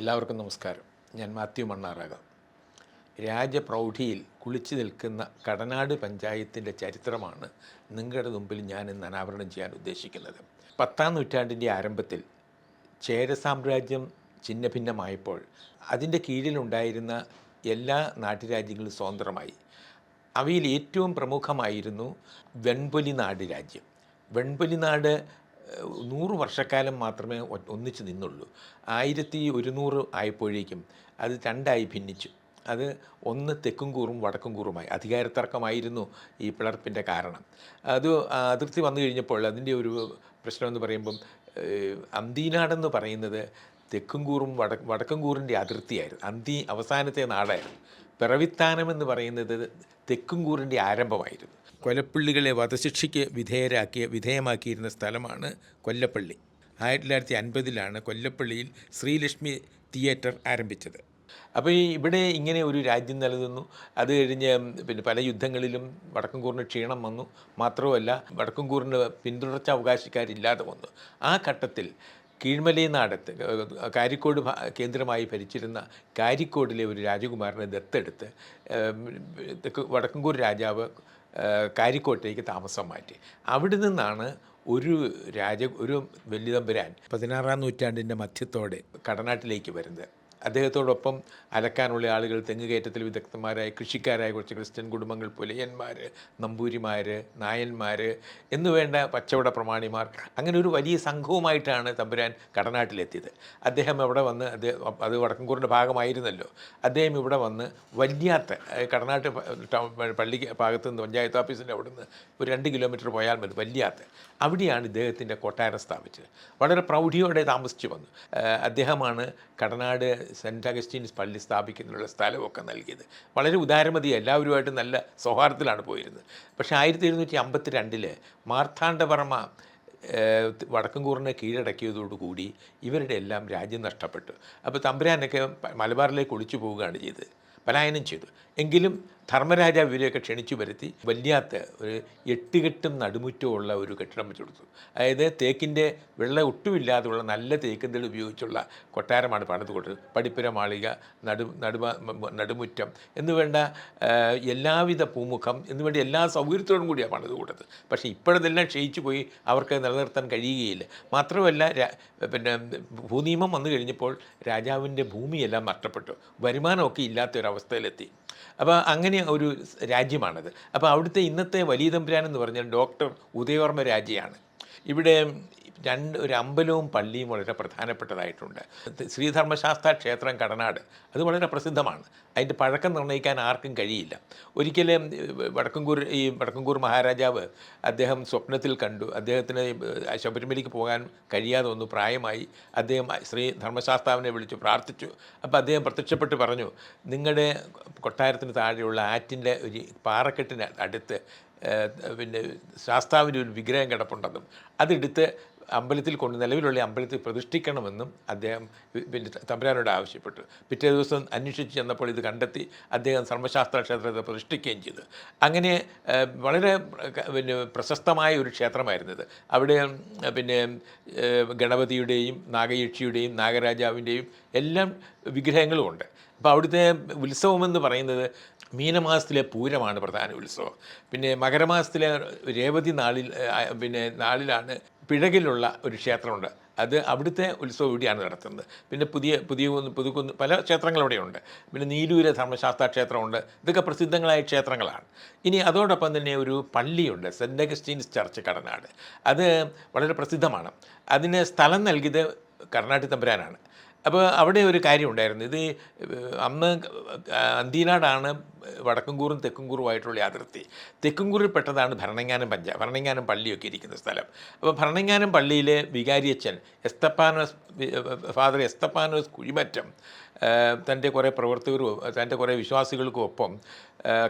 എല്ലാവർക്കും നമസ്കാരം. ഞാൻ മാത്യു മണ്ണാറകം. രാജപ്രൗഢിയിൽ കുളിച്ചു നിൽക്കുന്ന കടനാട് പഞ്ചായത്തിന്റെ ചരിത്രമാണ് നിങ്ങളുടെ മുമ്പിൽ ഞാൻ ഇന്ന് അനാവരണം ചെയ്യാൻ ഉദ്ദേശിക്കുന്നത്. പത്താം നൂറ്റാണ്ടിന്റെ ആരംഭത്തിൽ ചേര സാമ്രാജ്യം ഛിന്നഭിന്നമായപ്പോൾ അതിന്റെ കീഴിലുണ്ടായിരുന്ന എല്ലാ നാട്ടുരാജ്യങ്ങളും സ്വതന്ത്രമായി. അവയിൽ ഏറ്റവും പ്രമുഖമായിരുന്നു വെൺപൊലി നാട് രാജ്യം. വെൺപൊലി നാട് ഏഹ്, നൂറ് വർഷക്കാലം മാത്രമേ ഒന്നിച്ച് നിന്നുള്ളൂ. ആയിരത്തി ഒരുന്നൂറ് ആയപ്പോഴേക്കും അത് രണ്ടായി ഭിന്നിച്ചു. അത് ഒന്ന് തെക്കും കൂറും വടക്കും കൂറുമായി. അധികാരത്തർക്കമായിരുന്നു ഈ പിളർപ്പിന്റെ കാരണം. അത് അതിർത്തി വന്നു കഴിഞ്ഞപ്പോൾ അതിന്റെ ഒരു പ്രശ്നമെന്ന് പറയുമ്പം അന്തീനാടെന്ന് പറയുന്നത് തെക്കും കൂറും വട വടക്കും കൂറിന്റെ അതിർത്തിയായിരുന്നു. അന്തി അവസാനത്തെ നാടായിരുന്നു. പിറവിത്താനം എന്ന് പറയുന്നത് തെക്കുംകൂറിന്റെ ആരംഭമായിരുന്നു. കൊലപ്പള്ളികളെ വധശിക്ഷയ്ക്ക് വിധേയരാക്കിയ വിധേയമാക്കിയിരുന്ന സ്ഥലമാണ് കൊല്ലപ്പള്ളി. ആയിരത്തി തൊള്ളായിരത്തി അൻപതിലാണ് കൊല്ലപ്പള്ളിയിൽ ശ്രീലക്ഷ്മി തിയേറ്റർ ആരംഭിച്ചത്. അപ്പോൾ ഈ ഇവിടെ ഇങ്ങനെ ഒരു രാജ്യം നിലനിന്നു. അത് കഴിഞ്ഞ് പിന്നെ പല യുദ്ധങ്ങളിലും വടക്കൻകൂറിന് ക്ഷീണം വന്നു. മാത്രവുമല്ല വടക്കൻകൂറിന് പിന്തുടർച്ച അവകാശക്കാരില്ലാതെ വന്നു. ആ ഘട്ടത്തിൽ കീഴ്മലൈ നാടത്ത് കാരിക്കോട് കേന്ദ്രമായി ഭരിച്ചിരുന്ന കാരിക്കോടിലെ ഒരു രാജകുമാരനെ ദത്തെടുത്ത് വടക്കൻകൂർ രാജാവ് കാരിക്കോട്ടേക്ക് താമസം മാറ്റി. അവിടെ നിന്നാണ് ഒരു രാജ ഒരു വലിയ തമ്പുരാൻ പതിനാറാം നൂറ്റാണ്ടിന്റെ മധ്യത്തോടെ കടനാട്ടിലേക്ക് വരുന്നത്. അദ്ദേഹത്തോടൊപ്പം അലക്കാനുള്ള ആളുകൾ തെങ്ങുകയറ്റത്തിൽ വിദഗ്ധന്മാരായ കൃഷിക്കാരായ കുറച്ച് ക്രിസ്ത്യൻ കുടുംബങ്ങൾ പുലയന്മാർ നമ്പൂരിമാർ നായന്മാർ എന്നുവേണ്ട പച്ചവട പ്രമാണിമാർ. അങ്ങനെ ഒരു വലിയ സംഘവുമായിട്ടാണ് തമ്പുരാൻ കടനാട്ടിലെത്തിയത്. അദ്ദേഹം ഇവിടെ വന്ന് അദ്ദേഹം അത് വടക്കൻകൂറിന്റെ ഭാഗമായിരുന്നല്ലോ. അദ്ദേഹം ഇവിടെ വന്ന് വല്യാത്ത കടനാട്ട് പ- ടൗൺ പള്ളി ഭാഗത്ത് നിന്ന് പഞ്ചായത്ത് ഓഫീസിന്റെ അവിടെ നിന്ന് ഒരു രണ്ട് കിലോമീറ്റർ പോയാൽ മതി വല്യാത്ത. അവിടെയാണ് ഇദ്ദേഹത്തിന്റെ കൊട്ടാരം സ്ഥാപിച്ചത്. വളരെ പ്രൗഢിയോടെ താമസിച്ചു വന്നു. അദ്ദേഹമാണ് കടനാട് സെന്റ് അഗസ്റ്റീൻസ് പള്ളി സ്ഥാപിക്കുന്നതിനുള്ള സ്ഥലമൊക്കെ നൽകിയത്. വളരെ ഉദാരമതി എല്ലാവരുമായിട്ട് നല്ല സൗഹാർദ്ദത്തിലാണ് പോയിരുന്നത്. പക്ഷേ ആയിരത്തി എഴുന്നൂറ്റി അമ്പത്തി രണ്ടിൽ മാർത്താണ്ഡവർമ്മ വടക്കൻകൂറിനെ കീഴടക്കിയതോടുകൂടി ഇവരുടെ എല്ലാം രാജ്യം നഷ്ടപ്പെട്ടു. അപ്പോൾ തമ്പുരാനൊക്കെ മലബാറിലേക്ക് ഒളിച്ചു പോവുകയാണ് ചെയ്തത്. പലായനം ചെയ്തു. എങ്കിലും ധർമ്മരാജാവ് ഇവരെയൊക്കെ ക്ഷണിച്ചു വരുത്തി വല്യാത്ത ഒരു എട്ടുകെട്ടും നടുമുറ്റമുള്ള ഒരു കെട്ടിടം വെച്ചു കൊടുത്തു. അതായത് തേക്കിന്റെ വെള്ള ഒട്ടുമില്ലാതെയുള്ള നല്ല തേക്കുന്തൽ ഉപയോഗിച്ചുള്ള കൊട്ടാരമാണ് പണിത് കൊടുത്തത്. പടിപ്പുര മാളിക നടു നടുമ നടുമുറ്റം എന്നുവേണ്ട എല്ലാവിധ പൂമുഖം എന്നുവേണ്ട എല്ലാ സൗകര്യത്തോടും കൂടിയാണ് പണിത് കൊടുത്തത്. പക്ഷേ ഇപ്പോഴതെല്ലാം ക്ഷയിച്ചു പോയി അവർക്ക് നിലനിർത്താൻ കഴിയുകയില്ല. മാത്രമല്ല പിന്നെ ഭൂനിയമം വന്നു കഴിഞ്ഞപ്പോൾ രാജാവിന്റെ ഭൂമിയെല്ലാം നഷ്ടപ്പെട്ടു. വരുമാനമൊക്കെ ഇല്ലാത്തൊരവസ്ഥയിലെത്തി. അപ്പോൾ അങ്ങനെ ഒരു രാജ്യമാണത്. അപ്പോൾ അവിടുത്തെ ഇന്നത്തെ വലിയ തമ്പുരാൻ എന്ന് പറഞ്ഞാൽ ഡോക്ടർ ഉദയവർമ്മ രാജയാണ്. ഇവിടെ രണ്ട് ഒരു അമ്പലവും പള്ളിയും വളരെ പ്രധാനപ്പെട്ടതായിട്ടുണ്ട്. ശ്രീധർമ്മശാസ്ത്ര ക്ഷേത്രം കടനാട് അത് വളരെ പ്രസിദ്ധമാണ്. അതിന്റെ പഴക്കം നിർണയിക്കാൻ ആർക്കും കഴിയില്ല. ഒരിക്കലും വടക്കൻകൂർ ഈ വടക്കൻകൂർ മഹാരാജാവ് അദ്ദേഹം സ്വപ്നത്തിൽ കണ്ടു. അദ്ദേഹത്തിന് ശബരിമലയ്ക്ക് പോകാൻ കഴിയാതെ വന്നു പ്രായമായി. അദ്ദേഹം ശ്രീ ധർമ്മശാസ്താവിനെ വിളിച്ചു പ്രാർത്ഥിച്ചു. അപ്പോൾ അദ്ദേഹം പ്രത്യക്ഷപ്പെട്ട് പറഞ്ഞു നിങ്ങളുടെ കൊട്ടാരത്തിന് താഴെയുള്ള ആറ്റിന്റെ ഒരു പാറക്കെട്ടിന് അടുത്ത് പിന്നെ ശാസ്താവിന്റെ ഒരു വിഗ്രഹം കിടപ്പുണ്ടെന്നും അതെടുത്ത് അമ്പലത്തിൽ കൊണ്ട് നിലവിലുള്ള അമ്പലത്തിൽ പ്രതിഷ്ഠിക്കണമെന്നും അദ്ദേഹം പിന്നെ തമ്പുരാനോട് ആവശ്യപ്പെട്ടു. പിറ്റേ ദിവസം അന്വേഷിച്ച് ചെന്നപ്പോൾ ഇത് കണ്ടെത്തി അദ്ദേഹം സർവശാസ്ത്ര ക്ഷേത്രത്തെ പ്രതിഷ്ഠിക്കുകയും ചെയ്തു. അങ്ങനെ വളരെ പിന്നെ പ്രശസ്തമായ ഒരു ക്ഷേത്രമായിരുന്നത്. അവിടെ പിന്നെ ഗണപതിയുടെയും നാഗയക്ഷിയുടെയും നാഗരാജാവിന്റെയും എല്ലാം വിഗ്രഹങ്ങളുമുണ്ട് അപ്പോൾ അവിടുത്തെ ഉത്സവമെന്ന് പറയുന്നത് മീനമാസത്തിലെ പൂരമാണ് പ്രധാന ഉത്സവം. പിന്നെ മകരമാസത്തിലെ രേവതി നാളിൽ പിന്നെ നാളിലാണ് പിഴകിലുള്ള ഒരു ക്ഷേത്രമുണ്ട്. അത് അവിടുത്തെ ഉത്സവം ഇവിടെയാണ് നടത്തുന്നത്. പിന്നെ പുതിയ പുതിയ പുതുക്കുന്ന പല ക്ഷേത്രങ്ങൾ അവിടെയുണ്ട്. പിന്നെ നീലൂര് ധർമ്മശാസ്ത്ര ക്ഷേത്രമുണ്ട്. ഇതൊക്കെ പ്രസിദ്ധങ്ങളായ ക്ഷേത്രങ്ങളാണ്. ഇനി അതോടൊപ്പം തന്നെ ഒരു പള്ളിയുണ്ട്. Saint Augustine's church Kadanad. അത് വളരെ പ്രസിദ്ധമാണ്. അതിന് സ്ഥലം നൽകിയത് കർണാട്ടി തമ്പുരാനാണ്. അപ്പോൾ അവിടെ ഒരു കാര്യം ഉണ്ടായിരുന്നു. ഇത് അന്ന് അന്തീനാടാണ് തെക്കുംകൂറും തെക്കുംകൂറുമായിട്ടുള്ള അതിർത്തി. തെക്കുംകൂറിൽ പെട്ടതാണ് ഭരണങ്ങാനം പഞ്ച ഭരണങ്ങാനം പള്ളിയൊക്കെ ഇരിക്കുന്ന സ്ഥലം. അപ്പോൾ ഭരണങ്ങാനം പള്ളിയിലെ വികാരിയച്ഛൻ എസ്തപ്പാനോസ് ഫാദർ എസ്തപ്പാനോസ് കുഴിമറ്റം തന്റെ കുറേ പ്രവർത്തകരും തന്റെ കുറേ വിശ്വാസികൾക്കും ഒപ്പം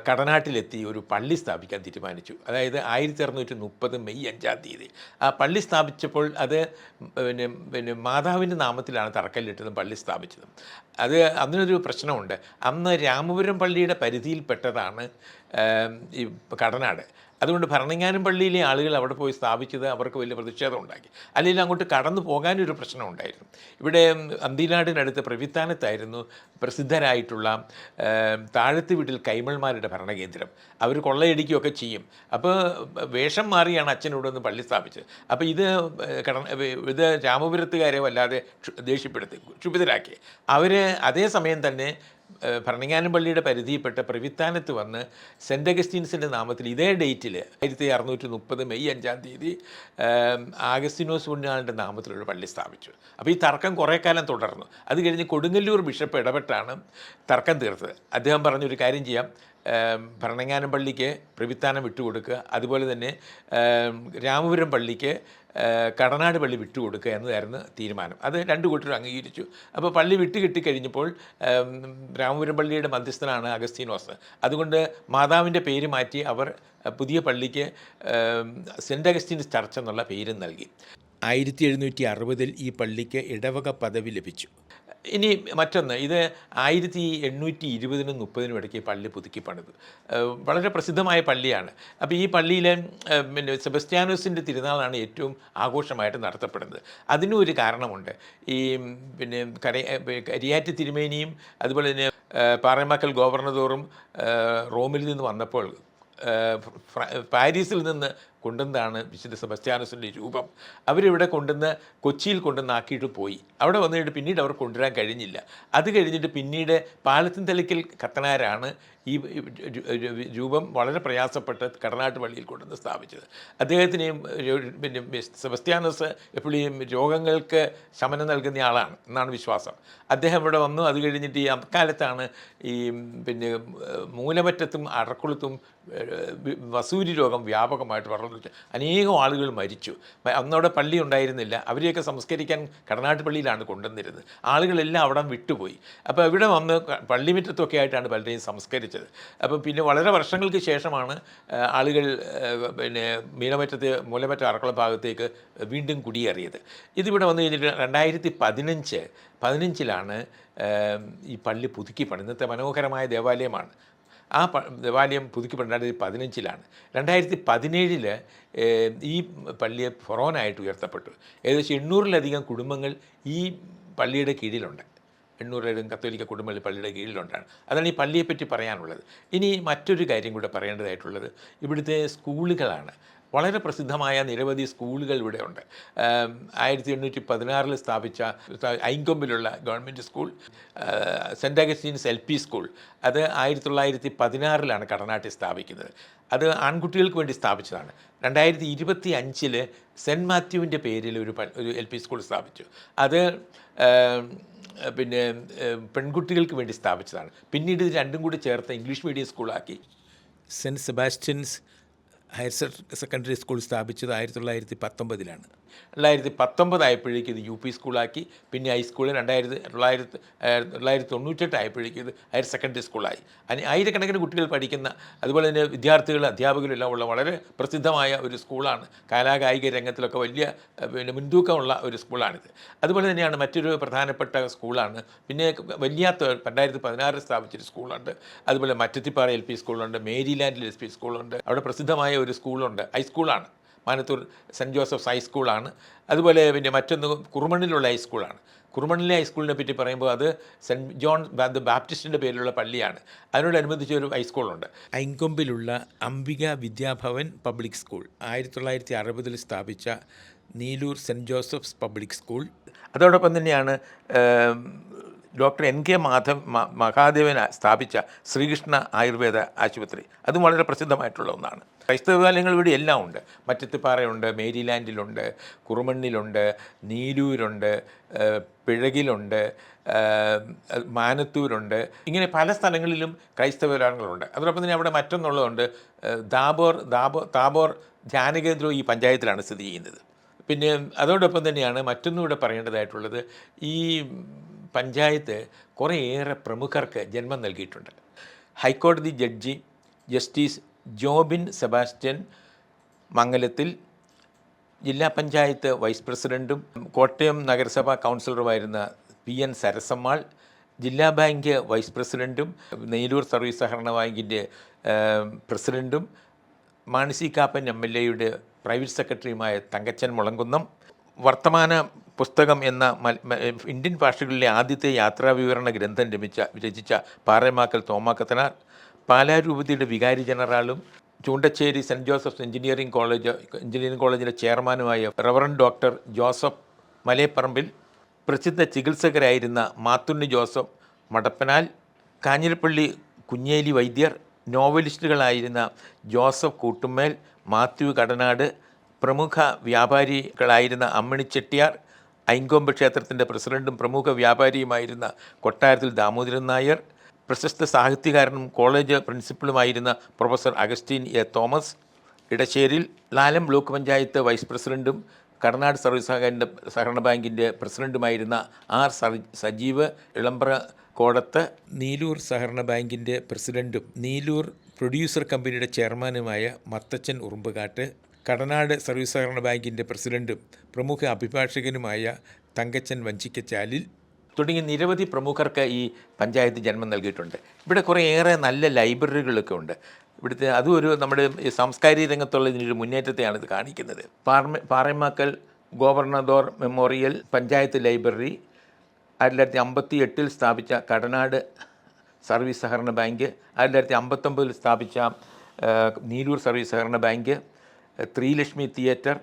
കടനാട്ടിലെത്തി ഒരു പള്ളി സ്ഥാപിക്കാൻ തീരുമാനിച്ചു. അതായത് ആയിരത്തി അറുന്നൂറ്റി മുപ്പത് മെയ് അഞ്ചാം തീയതി. ആ പള്ളി സ്ഥാപിച്ചപ്പോൾ അത് പിന്നെ പിന്നെ മാതാവിന്റെ നാമത്തിലാണ് തറക്കല്ലിട്ടതും പള്ളി സ്ഥാപിച്ചതും. അത് അതിനൊരു പ്രശ്നമുണ്ട്. അന്ന് രാമപുരം പള്ളിയുടെ പരിധിയിൽപ്പെട്ടതാണ് ഈ കടനാട്. അതുകൊണ്ട് ഭരണങ്ങാനം പള്ളിയിലെ ആളുകൾ അവിടെ പോയി സ്ഥാപിച്ചത് അവർക്ക് വലിയ പ്രതിഷേധം ഉണ്ടാക്കി. അല്ലെങ്കിൽ അങ്ങോട്ട് കടന്നു പോകാനൊരു പ്രശ്നം ഉണ്ടായിരുന്നു. ഇവിടെ അന്തിനാടിനടുത്ത് പ്രവിത്താനത്തായിരുന്നു പ്രസിദ്ധരായിട്ടുള്ള താഴത്തെ വീട്ടിൽ കൈമൾമാരുടെ ഭരണകേന്ദ്രം. അവർ കൊള്ളയടിക്കുകയൊക്കെ ചെയ്യും. അപ്പോൾ വേഷം മാറിയാണ് അച്ഛനോട് ഒന്ന് പള്ളി സ്ഥാപിച്ചത്. അപ്പോൾ ഇത് കട ഇത് രാമപുരത്തുകാരെ വല്ലാതെ ദേഷ്യപ്പെടുത്തി ക്ഷുഭിതരാക്കി. അവർ അതേസമയം തന്നെ ഭരണങ്ങാനം പള്ളിയുടെ പരിധിയിൽപ്പെട്ട പ്രവിത്താനത്ത് വന്ന് സെന്റ് അഗസ്റ്റീൻസിന്റെ നാമത്തിൽ ഇതേ ഡേറ്റിൽ ആയിരത്തി അറുന്നൂറ്റി മുപ്പത് മെയ് അഞ്ചാം തീയതി ആഗസ്റ്റിനോസ് പുണ്യാളിന്റെ നാമത്തിലൊരു പള്ളി സ്ഥാപിച്ചു. അപ്പോൾ ഈ തർക്കം കുറേ കാലം തുടർന്നു. അത് കഴിഞ്ഞ് കൊടുങ്ങല്ലൂർ ബിഷപ്പ് ഇടപെട്ടാണ് തർക്കം തീർത്തത്. അദ്ദേഹം പറഞ്ഞൊരു കാര്യം ചെയ്യാം. ഭരണങ്ങാനം പള്ളിക്ക് പ്രവിത്താനം വിട്ടുകൊടുക്കുക. അതുപോലെ തന്നെ രാമപുരം പള്ളിക്ക് കടനാട് പള്ളി വിട്ടുകൊടുക്കുക എന്നതായിരുന്നു തീരുമാനം. അത് രണ്ട് കൂട്ടരും അംഗീകരിച്ചു. അപ്പോൾ പള്ളി വിട്ട് കിട്ടിക്കഴിഞ്ഞപ്പോൾ ഏം, രാമപുരം പള്ളിയുടെ മധ്യസ്ഥനാണ് അഗസ്തീനോസ് അതുകൊണ്ട് മാതാവിന്റെ പേര് മാറ്റി അവർ പുതിയ പള്ളിക്ക് സെന്റ് അഗസ്റ്റീൻസ് ചർച്ച് എന്നുള്ള പേര് നൽകി. ആയിരത്തി എഴുന്നൂറ്റി അറുപതിൽ ഈ പള്ളിക്ക് ഇടവക പദവി ലഭിച്ചു. ഇനി മറ്റൊന്ന് ഇത് ആയിരത്തി എണ്ണൂറ്റി ഇരുപതിനും മുപ്പതിനും ഇടയ്ക്ക് പള്ളി പുതുക്കി പണിത്. വളരെ പ്രസിദ്ധമായ പള്ളിയാണ്. അപ്പോൾ ഈ പള്ളിയിലെ പിന്നെ സെബസ്റ്റ്യാനോസിന്റെ തിരുനാളാണ് ഏറ്റവും ആഘോഷമായിട്ട് നടത്തപ്പെടുന്നത്. അതിനും ഒരു കാരണമുണ്ട്. ഈ പിന്നെ കര കരിയാറ്റ് തിരുമേനിയും അതുപോലെ തന്നെ പാറമക്കൽ ഗവർണതോറും റോമിൽ നിന്ന് വന്നപ്പോൾ പാരീസിൽ നിന്ന് കൊണ്ടുവന്നതാണ് വിശുദ്ധ സെബസ്ത്യാനസിന്റെ രൂപം. അവരിവിടെ കൊണ്ടുവന്ന് കൊച്ചിയിൽ കൊണ്ടുവന്നാക്കിയിട്ട് പോയി. അവിടെ വന്നിട്ട് പിന്നീട് അവർ കൊണ്ടുവരാൻ കഴിഞ്ഞില്ല. അത് കഴിഞ്ഞിട്ട് പിന്നീട് പാലത്തിൻ തലയ്ക്കൽ കത്തനാരാണ് ഈ രൂപം വളരെ പ്രയാസപ്പെട്ട് കടനാട്ട് പള്ളിയിൽ കൊണ്ടുവന്ന് സ്ഥാപിച്ചത്. അദ്ദേഹത്തിന് രു- പിന്നെ സെബസ്റ്റ്യാനസ് എപ്പോഴും രോഗങ്ങൾക്ക് ശമനം നൽകുന്ന ആളാണ് എന്നാണ് വിശ്വാസം. അദ്ദേഹം ഇവിടെ വന്നു. അത് കഴിഞ്ഞിട്ട് ഈ അക്കാലത്താണ് ഈ പിന്നെ മൂലമറ്റത്തും അടക്കുളത്തും വസൂരി രോഗം വ്യാപകമായിട്ട് വളർന്നു വെച്ചു അനേകം ആളുകൾ മരിച്ചു. അന്നവിടെ പള്ളി ഉണ്ടായിരുന്നില്ല. അവരെയൊക്കെ സംസ്കരിക്കാൻ കടനാട്ട് പള്ളിയിലാണ് കൊണ്ടുവന്നിരുന്നത്. ആളുകളെല്ലാം അവിടെ വിട്ടുപോയി. അപ്പോൾ ഇവിടെ വന്ന് പള്ളി മുറ്റത്തൊക്കെ ആയിട്ടാണ് പലരെയും സംസ്കരിച്ചത്. അപ്പോൾ പിന്നെ വളരെ വർഷങ്ങൾക്ക് ശേഷമാണ് ആളുകൾ പിന്നെ മീനമറ്റത്ത് മൂലമറ്റ അറക്കുള ഭാഗത്തേക്ക് വീണ്ടും കുടിയേറിയത്. ഇതിവിടെ വന്നു കഴിഞ്ഞിട്ട് രണ്ടായിരത്തി പതിനഞ്ച് പതിനഞ്ചിലാണ് ഈ പള്ളി പുതുക്കി പണി ഇന്നത്തെ മനോഹരമായ ദേവാലയമാണ്. ആ ദേവാലയം പുതുക്കി രണ്ടായിരത്തി പതിനഞ്ചിലാണ്. രണ്ടായിരത്തി പതിനേഴിൽ ഈ പള്ളിയെ ഫൊറോനായിട്ട് ഉയർത്തപ്പെട്ടു. ഏകദേശം എണ്ണൂറിലധികം കുടുംബങ്ങൾ ഈ പള്ളിയുടെ കീഴിലുണ്ട്. എണ്ണൂറിലധികം കത്തോലിക്ക കുടുംബങ്ങൾ പള്ളിയുടെ കീഴിലുണ്ടാണ്. അതാണ് ഈ പള്ളിയെപ്പറ്റി പറയാനുള്ളത്. ഇനി മറ്റൊരു കാര്യം കൂടെ പറയേണ്ടതായിട്ടുള്ളത്. ഇവിടുത്തെ സ്കൂളുകളാണ്. വളരെ പ്രസിദ്ധമായ നിരവധി സ്കൂളുകൾ ഇവിടെയുണ്ട്. ആയിരത്തി എണ്ണൂറ്റി പതിനാറിൽ സ്ഥാപിച്ച ഐങ്കൊമ്പിലുള്ള government school saint Augustine's L P school. അത് ആയിരത്തി തൊള്ളായിരത്തി പതിനാറിലാണ് കടനാട്ടിൽ സ്ഥാപിക്കുന്നത്. അത് ആൺകുട്ടികൾക്ക് വേണ്ടി സ്ഥാപിച്ചതാണ്. രണ്ടായിരത്തി ഇരുപത്തി അഞ്ചിൽ സെന്റ് മാത്യുവിന്റെ പേരിൽ ഒരു ഒരു എൽ പി സ്കൂൾ സ്ഥാപിച്ചു. അത് പിന്നെ പെൺകുട്ടികൾക്ക് വേണ്ടി സ്ഥാപിച്ചതാണ്. പിന്നീട് ഇത് രണ്ടും കൂടി ചേർത്ത് English medium സ്കൂളാക്കി. Saint Sebastian's higher secondary school സ്ഥാപിച്ചത് ആയിരത്തി തൊള്ളായിരത്തി പത്തൊമ്പതിലാണ്. രണ്ടായിരത്തി പത്തൊമ്പതായപ്പോഴേക്കും ഇത് യു പി സ്കൂളാക്കി. പിന്നെ ഹൈസ്കൂൾ രണ്ടായിരത്തി തൊള്ളായിരത്തി തൊള്ളായിരത്തി തൊണ്ണൂറ്റെട്ട് ആയപ്പോഴേക്കും ഇത് ഹയർ സെക്കൻഡറി സ്കൂളായി. അതിന് ആയിരക്കണക്കിന് കുട്ടികൾ പഠിക്കുന്ന അതുപോലെ തന്നെ വിദ്യാർത്ഥികൾ അധ്യാപകരും എല്ലാം ഉള്ള വളരെ പ്രസിദ്ധമായ ഒരു സ്കൂളാണ്. കലാകായിക രംഗത്തിലൊക്കെ വലിയ പിന്നെ മുൻതൂക്കമുള്ള ഒരു സ്കൂളാണിത്. അതുപോലെ തന്നെയാണ് മറ്റൊരു പ്രധാനപ്പെട്ട സ്കൂളാണ്. പിന്നെ വലിയാത്ത രണ്ടായിരത്തി പതിനാറിൽ സ്ഥാപിച്ചൊരു സ്കൂളുണ്ട്. അതുപോലെ മറ്റത്തിപ്പാറ എൽ പി സ്കൂളുണ്ട് മേരിലാൻഡിൽ എസ് പി സ്കൂളുണ്ട്. അവിടെ പ്രസിദ്ധമായ ഒരു സ്കൂളുണ്ട് ഹൈസ്കൂളാണ്. മാനത്തൂർ സെന്റ് ജോസഫ്സ് ഹൈസ്കൂളാണ് അതുപോലെ പിന്നെ മറ്റൊന്ന് കുറുമണ്ണിലുള്ള ഹൈസ്കൂളാണ് കുറുമണ്ണിലെ ഹൈസ്കൂളിനെ പറ്റി പറയുമ്പോൾ അത് സെന്റ് ജോൺ ബാദ് ദ ബാപ്റ്റിസ്റ്റിന്റെ പേരിലുള്ള പള്ളിയാണ്. അതിനോടനുബന്ധിച്ച് ഒരു ഹൈസ്കൂളുണ്ട് ഐങ്കൊമ്പിലുള്ള അംബിക വിദ്യാഭവൻ പബ്ലിക് സ്കൂൾ ആയിരത്തി തൊള്ളായിരത്തി അറുപതിൽ സ്ഥാപിച്ച Neeloor saint Joseph's public school. അതോടൊപ്പം തന്നെയാണ് doctor N K Madhav Mahadevan സ്ഥാപിച്ച ശ്രീകൃഷ്ണ ആയുർവേദ ആശുപത്രി. അതും വളരെ പ്രസിദ്ധമായിട്ടുള്ള ഒന്നാണ്. ക്രൈസ്തവ വിദ്യാലയങ്ങൾ ഇവിടെ എല്ലാം ഉണ്ട്. മറ്റത്തുപാറയുണ്ട് മേരിലാൻഡിലുണ്ട് കുറുമണ്ണിലുണ്ട് നീലൂരുണ്ട് ഏഹ് പിഴകിലുണ്ട് മാനത്തൂരുണ്ട്. ഇങ്ങനെ പല സ്ഥലങ്ങളിലും ക്രൈസ്തവ വിദ്യാലയങ്ങളുണ്ട് അതോടൊപ്പം തന്നെ അവിടെ മറ്റൊന്നുള്ളതുണ്ട് ദാബോർ ദാബോ താബോർ ധ്യാനകേന്ദ്രവും ഈ പഞ്ചായത്തിലാണ് സ്ഥിതി ചെയ്യുന്നത്. പിന്നെ അതോടൊപ്പം തന്നെയാണ് മറ്റൊന്നുകൂടെ പറയേണ്ടതായിട്ടുള്ളത് ഈ പഞ്ചായത്ത് കുറേയേറെ പ്രമുഖർക്ക് ജന്മം നൽകിയിട്ടുണ്ട്. ഹൈക്കോടതി ജഡ്ജി ജസ്റ്റിസ് ജോബിൻ സെബാസ്റ്റ്യൻ മംഗലത്തിൽ ജില്ലാ പഞ്ചായത്ത് വൈസ് പ്രസിഡന്റും കോട്ടയം നഗരസഭാ കൗൺസിലറുമായിരുന്ന പി എൻ സരസമ്മാൾ ജില്ലാ ബാങ്ക് വൈസ് പ്രസിഡന്റും നെയ്ലൂർ സർവീസ് സഹകരണ ബാങ്കിന്റെ പ്രസിഡന്റും മാണിസി കാപ്പൻ എം എൽ എയുടെ പ്രൈവറ്റ് സെക്രട്ടറിയുമായ തങ്കച്ചൻ മുളങ്കുന്നം. വർത്തമാന പുസ്തകം എന്ന ഇന്ത്യൻ ഭാഷകളിലെ ആദ്യത്തെ യാത്രാ വിവരണ ഗ്രന്ഥം രമിച്ച രചിച്ച പാറേമാക്കൽ തോമാക്കത്തനാർ പാലാരൂപതയുടെ വികാരി ജനറാളും Choondacherry saint Joseph's engineering college engineering കോളേജിലെ ചെയർമാനുമായ റവറൻ ഡോക്ടർ ജോസഫ് മലേപ്പറമ്പിൽ പ്രസിദ്ധ ചികിത്സകരായിരുന്ന മാത്തുണ്ണി ജോസഫ് മടപ്പനാൽ കാഞ്ഞിരപ്പള്ളി കുഞ്ഞേലി വൈദ്യർ നോവലിസ്റ്റുകളായിരുന്ന ജോസഫ് കൂട്ടുമേൽ മാത്യു കടനാട് പ്രമുഖ വ്യാപാരികളായിരുന്ന അമ്മണി ചെട്ടിയാർ ഐങ്കൊമ്പ് ക്ഷേത്രത്തിന്റെ പ്രസിഡന്റും പ്രമുഖ വ്യാപാരിയുമായിരുന്ന കൊട്ടാരത്തിൽ ദാമോദരൻ നായർ പ്രശസ്ത സാഹിത്യകാരനും college പ്രിൻസിപ്പളുമായിരുന്ന professor Augustine A. Thomas Edasseril Lalam block panchayat vice പ്രസിഡന്റും കർണാട് സർവീസ് സഹകരണ സഹകരണ ബാങ്കിന്റെ പ്രസിഡന്റുമായിരുന്ന ആർ സജീവ് ഇളമ്പ്ര കോടത്ത് നീലൂർ സഹകരണ ബാങ്കിന്റെ പ്രസിഡന്റും നീലൂർ പ്രൊഡ്യൂസർ കമ്പനിയുടെ ചെയർമാനുമായ മത്തച്ചൻ ഉറുമ്പുകാട്ട് കടനാട് സർവീസ് സഹകരണ ബാങ്കിന്റെ പ്രസിഡന്റും പ്രമുഖ അഭിഭാഷകനുമായ തങ്കച്ചൻ വഞ്ചിക്കച്ചാലിൽ തുടങ്ങി നിരവധി പ്രമുഖർക്ക് ഈ പഞ്ചായത്ത് ജന്മം നൽകിയിട്ടുണ്ട്. ഇവിടെ കുറേയേറെ നല്ല ലൈബ്രറികളൊക്കെ ഉണ്ട്. ഇവിടുത്തെ അതും ഒരു നമ്മുടെ സാംസ്കാരിക രംഗത്തുള്ള ഇതിനൊരു മുന്നേറ്റത്തെയാണ് ഇത് കാണിക്കുന്നത്. പാർമ പാറേമാക്കൽ ഗോവർണദോർ മെമ്മോറിയൽ പഞ്ചായത്ത് ലൈബ്രറി ആയിരത്തി തൊള്ളായിരത്തി അമ്പത്തി എട്ടിൽ സ്ഥാപിച്ച കടനാട് സർവീസ് സഹകരണ ബാങ്ക് ആയിരത്തി തൊള്ളായിരത്തി അമ്പത്തൊമ്പതിൽ സ്ഥാപിച്ച നീലൂർ സർവീസ് സഹകരണ bank ത്രീലക്ഷ്മി theatre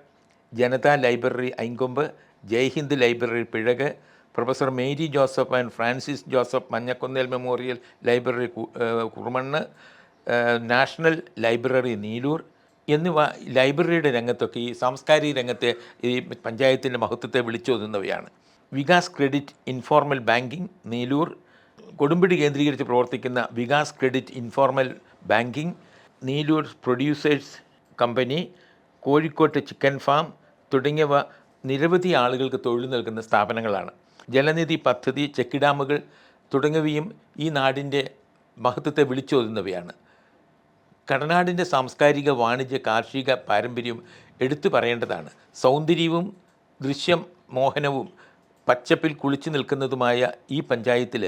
Janata library Ainkombu Jaihind library Pizhaku professor Mary Joseph and Francis Joseph Manjakkunnel memorial library Kurumannu national library Neeloor എന്നിവ ലൈബ്രറിയുടെ രംഗത്തൊക്കെ ഈ സാംസ്കാരിക രംഗത്തെ ഈ പഞ്ചായത്തിന്റെ മഹത്വത്തെ വിളിച്ചോതുന്നവയാണ്. Vikas credit informal banking Neeloor Kodumbidi കേന്ദ്രീകരിച്ച് പ്രവർത്തിക്കുന്ന Vikas credit informal banking Neeloor producers company കോഴിക്കോട്ട് ചിക്കൻ ഫാം തുടങ്ങിയവ നിരവധി ആളുകൾക്ക് തൊഴിൽ നൽകുന്ന സ്ഥാപനങ്ങളാണ്. ജലനിധി പദ്ധതി ചെക്ക് ഡാമുകൾ തുടങ്ങിയവയും ഈ നാടിന്റെ മഹത്വത്തെ വിളിച്ചോതുന്നവയാണ്. കടനാടിന്റെ സാംസ്കാരിക വാണിജ്യ കാർഷിക പാരമ്പര്യം എടുത്തു പറയേണ്ടതാണ്. സൗന്ദര്യവും ദൃശ്യം മോഹനവും പച്ചപ്പിൽ കുളിച്ചു നിൽക്കുന്നതുമായ ഈ പഞ്ചായത്തിൽ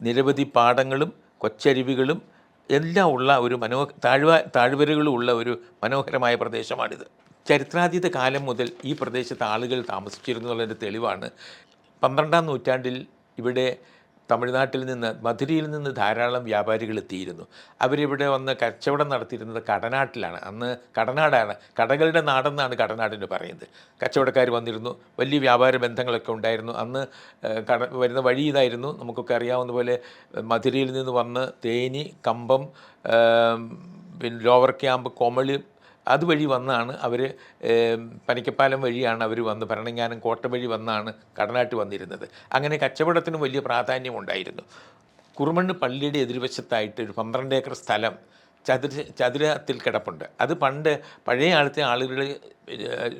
നിരവധി പാടങ്ങളും കൊച്ചരുവികളും എല്ലാം ഉള്ള ഒരു മനോ താഴ്വ താഴ്വരകളും ഉള്ള ഒരു മനോഹരമായ പ്രദേശമാണിത്. ചരിത്രാതീത കാലം മുതൽ ഈ പ്രദേശത്ത് ആളുകൾ താമസിച്ചിരുന്നു എന്നുള്ളതിന്റെ തെളിവാണ് പന്ത്രണ്ടാം നൂറ്റാണ്ടിൽ ഇവിടെ തമിഴ്നാട്ടിൽ നിന്ന് മധുരയിൽ നിന്ന് ധാരാളം വ്യാപാരികൾ എത്തിയിരുന്നു. അവരിവിടെ വന്ന് കച്ചവടം നടത്തിയിരുന്നത് കടനാട്ടിലാണ്. അന്ന് കടനാടാണ് കടകളുടെ നാടെന്നാണ് കടനാടിന് പറയുന്നത്. കച്ചവടക്കാർ വന്നിരുന്നു വലിയ വ്യാപാര ബന്ധങ്ങളൊക്കെ ഉണ്ടായിരുന്നു. അന്ന് കട വരുന്ന വഴി ഇതായിരുന്നു. നമുക്കൊക്കെ അറിയാവുന്ന പോലെ മധുരയിൽ നിന്ന് വന്ന് തേനി കമ്പം പിന്നെ ലോവർ ക്യാമ്പ് കോമളി അതുവഴി വന്നാണ് അവർ പനിക്കപ്പാലം വഴിയാണ് അവർ വന്ന് ഭരണങ്ങാനം കോട്ട വഴി വന്നാണ് കടനാട്ട് വന്നിരുന്നത്. അങ്ങനെ കച്ചവടത്തിനും വലിയ പ്രാധാന്യമുണ്ടായിരുന്നു. കുറുമണ്ണ് പള്ളിയുടെ എതിർവശത്തായിട്ട് ഒരു പന്ത്രണ്ട് ഏക്കർ സ്ഥലം ചതുര ചതുരത്തിൽ കിടപ്പുണ്ട്. അത് പണ്ട് പഴയ കാലത്തെ ആളുകളുടെ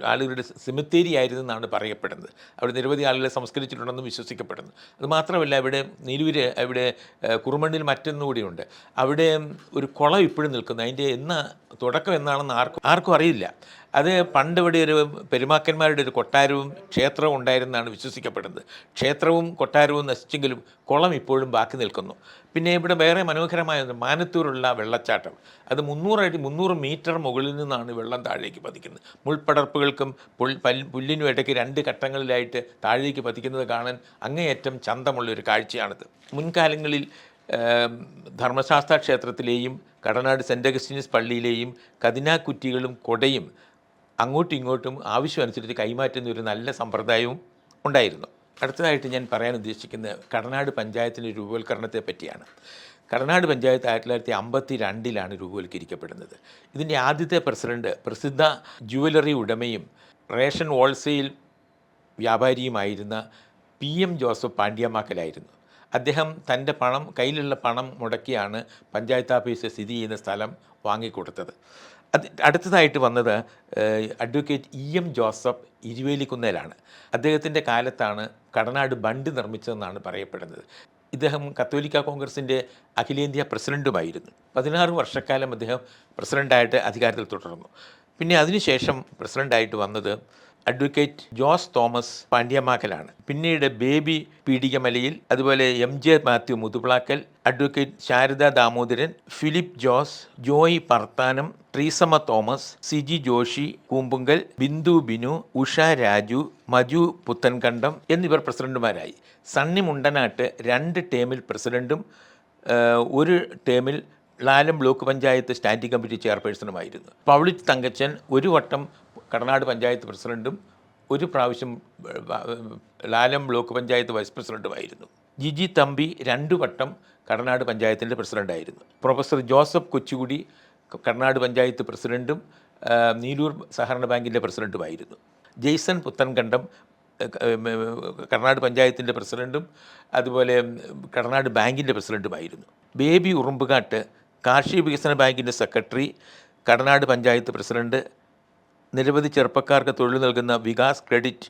ആളുകളുടെ സിമിത്തേരി ആയിരുന്നു എന്നാണ് പറയപ്പെടുന്നത്. അവിടെ നിരവധി ആളുകളെ സംസ്കരിച്ചിട്ടുണ്ടെന്ന് വിശ്വസിക്കപ്പെടുന്നു. അത് മാത്രമല്ല ഇവിടെ നീലൂര് ഇവിടെ കുറുമണ്ണിൽ മറ്റൊന്നുകൂടിയുണ്ട് അവിടെ ഒരു കുളം ഇപ്പോഴും നിൽക്കുന്നു. അതിന്റെ എന്ന തുടക്കം എന്നാണെന്ന് ആർക്കും ആർക്കും അറിയില്ല. അത് പണ്ട് ഇവിടെ ഒരു പെരുമാക്കന്മാരുടെ ഒരു കൊട്ടാരവും ക്ഷേത്രവും ഉണ്ടായിരുന്നാണ് വിശ്വസിക്കപ്പെടുന്നത്. ക്ഷേത്രവും കൊട്ടാരവും നശിച്ചെങ്കിലും കുളം ഇപ്പോഴും ബാക്കി നിൽക്കുന്നു. പിന്നെ ഇവിടെ വേറെ മനോഹരമായ മാനത്തൂരുള്ള വെള്ളച്ചാട്ടം. അത് മുന്നൂറ് അടി മുന്നൂറ് മീറ്റർ മുകളിൽ നിന്നാണ് വെള്ളം താഴേക്ക് പതിക്കുന്നത്. മുൾപ്പടർപ്പുകൾക്കും പുല്ലിനും ഇടയ്ക്ക് രണ്ട് ഘട്ടങ്ങളിലായിട്ട് താഴേക്ക് പതിക്കുന്നത് കാണാൻ അങ്ങേയറ്റം ചന്തമുള്ള ഒരു കാഴ്ചയാണിത്. മുൻകാലങ്ങളിൽ ധർമ്മശാസ്ത്ര ക്ഷേത്രത്തിലെയും കടനാട് സെന്റ് അഗസ്റ്റീൻസ് പള്ളിയിലെയും കതിനാക്കുറ്റികളും കൊടയും അങ്ങോട്ടും ഇങ്ങോട്ടും ആവശ്യമനുസരിച്ച് കൈമാറ്റുന്ന ഒരു നല്ല സമ്പ്രദായവും ഉണ്ടായിരുന്നു. അടുത്തതായിട്ട് ഞാൻ പറയാൻ ഉദ്ദേശിക്കുന്നത് കടനാട് പഞ്ചായത്തിന്റെ രൂപവൽക്കരണത്തെ പറ്റിയാണ്. കടനാട് പഞ്ചായത്ത് ആയിരത്തി തൊള്ളായിരത്തി അമ്പത്തി രണ്ടിലാണ് രൂപവൽക്കരിക്കപ്പെടുന്നത്. ഇതിന്റെ ആദ്യത്തെ പ്രസിഡന്റ് പ്രസിദ്ധ ജുവലറി ഉടമയും റേഷൻ ഹോൾസെയിൽ വ്യാപാരിയുമായിരുന്ന പി എം ജോസഫ് പാണ്ഡ്യമാക്കലായിരുന്നു. അദ്ദേഹം തന്റെ പണം കയ്യിലുള്ള പണം മുടക്കിയാണ് പഞ്ചായത്ത് ഓഫീസ് സ്ഥിതി ചെയ്യുന്ന സ്ഥലം വാങ്ങിക്കൊടുത്തത്. അത് അടുത്തതായിട്ട് വന്നത് അഡ്വക്കേറ്റ് ഇ എം ജോസഫ് ഇരുവേലിക്കുന്നേലാണ്. അദ്ദേഹത്തിന്റെ കാലത്താണ് കടനാട് ബണ്ട് നിർമ്മിച്ചതെന്നാണ് പറയപ്പെടുന്നത്. ഇദ്ദേഹം കത്തോലിക്ക കോൺഗ്രസിന്റെ അഖിലേന്ത്യാ പ്രസിഡന്റുമായിരുന്നു പതിനാറ് വർഷക്കാലം അദ്ദേഹം പ്രസിഡന്റായിട്ട് അധികാരത്തിൽ തുടർന്നു. പിന്നെ അതിനുശേഷം പ്രസിഡന്റായിട്ട് വന്നത് അഡ്വക്കേറ്റ് ജോസ് തോമസ് പാണ്ഡ്യമാക്കലാണ്. പിന്നീട് ബേബി പീഡികമലയിൽ അതുപോലെ M J Mathew Muthuplackal advocate Sharada Damodaran Philip Jose Joy Parthanam Treesamma Thomas Siji Joshy Koombunkal Bindu Binu Usha Raju Maju Puthenkandam എന്നിവർ പ്രസിഡന്റുമാരായി. സണ്ണി മുണ്ടനാട്ട് രണ്ട് ടേമിൽ പ്രസിഡന്റും ഒരു ടേമിൽ Lalam block panchayat standing committee ചെയർപേഴ്സണുമായിരുന്നു. Paulit Thankachan ഒരു വട്ടം കടനാട് പഞ്ചായത്ത് പ്രസിഡന്റും ഒരു പ്രാവശ്യം ലാലം ബ്ലോക്ക് പഞ്ചായത്ത് വൈസ് പ്രസിഡന്റുമായിരുന്നു ജിജി തമ്പി രണ്ടു വട്ടം കടനാട് പഞ്ചായത്തിന്റെ പ്രസിഡന്റായിരുന്നു പ്രൊഫസർ ജോസഫ് കൊച്ചുകുടി കടനാട് പഞ്ചായത്ത് പ്രസിഡന്റും നീലൂർ സഹകരണ ബാങ്കിന്റെ പ്രസിഡന്റുമായിരുന്നു ജെയ്സൺ പുത്തൻകണ്ടം കർണാട് പഞ്ചായത്തിന്റെ പ്രസിഡന്റും അതുപോലെ കർണാട് ബാങ്കിന്റെ പ്രസിഡന്റുമായിരുന്നു ബേബി ഉറുമ്പുകാട്ട് കാർഷിക വികസന ബാങ്കിന്റെ സെക്രട്ടറി കടനാട് പഞ്ചായത്ത് പ്രസിഡന്റ് നിരവധി ചെറുപ്പക്കാർക്ക് തൊഴിൽ നൽകുന്ന വികാസ് ക്രെഡിറ്റ്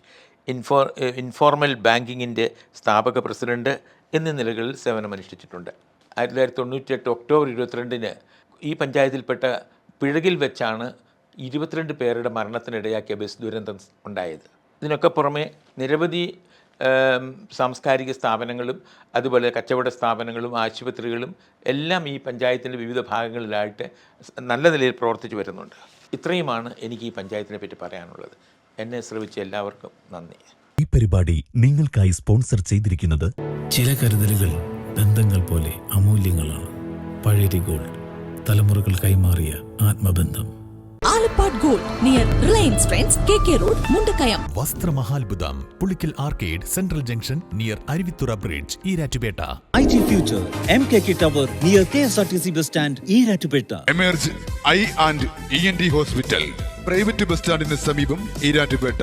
ഇൻഫോ ഇൻഫോർമൽ ബാങ്കിങ്ങിന്റെ സ്ഥാപക പ്രസിഡന്റ് എന്നീ നിലകളിൽ സേവനമനുഷ്ഠിച്ചിട്ടുണ്ട്. ആയിരത്തി തൊള്ളായിരത്തി തൊണ്ണൂറ്റിയെട്ട് ഒക്ടോബർ ഇരുപത്തിരണ്ടിന് ഈ പഞ്ചായത്തിൽപ്പെട്ട പിഴകിൽ വെച്ചാണ് ഇരുപത്തിരണ്ട് പേരുടെ മരണത്തിനിടയാക്കിയ ബസ് ദുരന്തം ഉണ്ടായത്. ഇതിനൊക്കെ പുറമെ നിരവധി സാംസ്കാരിക സ്ഥാപനങ്ങളും അതുപോലെ കച്ചവട സ്ഥാപനങ്ങളും ആശുപത്രികളും എല്ലാം ഈ പഞ്ചായത്തിന്റെ വിവിധ ഭാഗങ്ങളിലായിട്ട് നല്ല നിലയിൽ പ്രവർത്തിച്ചു വരുന്നുണ്ട്. ഇത്രയുമാണ് എനിക്ക് ഈ പഞ്ചായത്തിനെ പറ്റി പറയാനുള്ളത്. എന്നെ ശ്രമിച്ച എല്ലാവർക്കും നന്ദി. ഈ പരിപാടി നിങ്ങൾക്കായി സ്പോൺസർ ചെയ്തിരിക്കുന്നത് ചില കരുതലുകൾ ബന്ധങ്ങൾ പോലെ അമൂല്യങ്ങളാണ്. പഴയരി ഗോൾഡ് തലമുറകൾ കൈമാറിയ ആത്മബന്ധം. Alappad gold near Reliance Trends K K road Mundakayam. വസ്ത്രമഹാത്ഭുതം Pulickal arcade central junction near Aruvithura bridge Erattupetta. I T future M K K tower near K S R T C bus stand Erattupetta. Emerge I and E N T hospital private bus സ്റ്റാൻഡിന് സമീപം ഈരാറ്റുപേട്ട.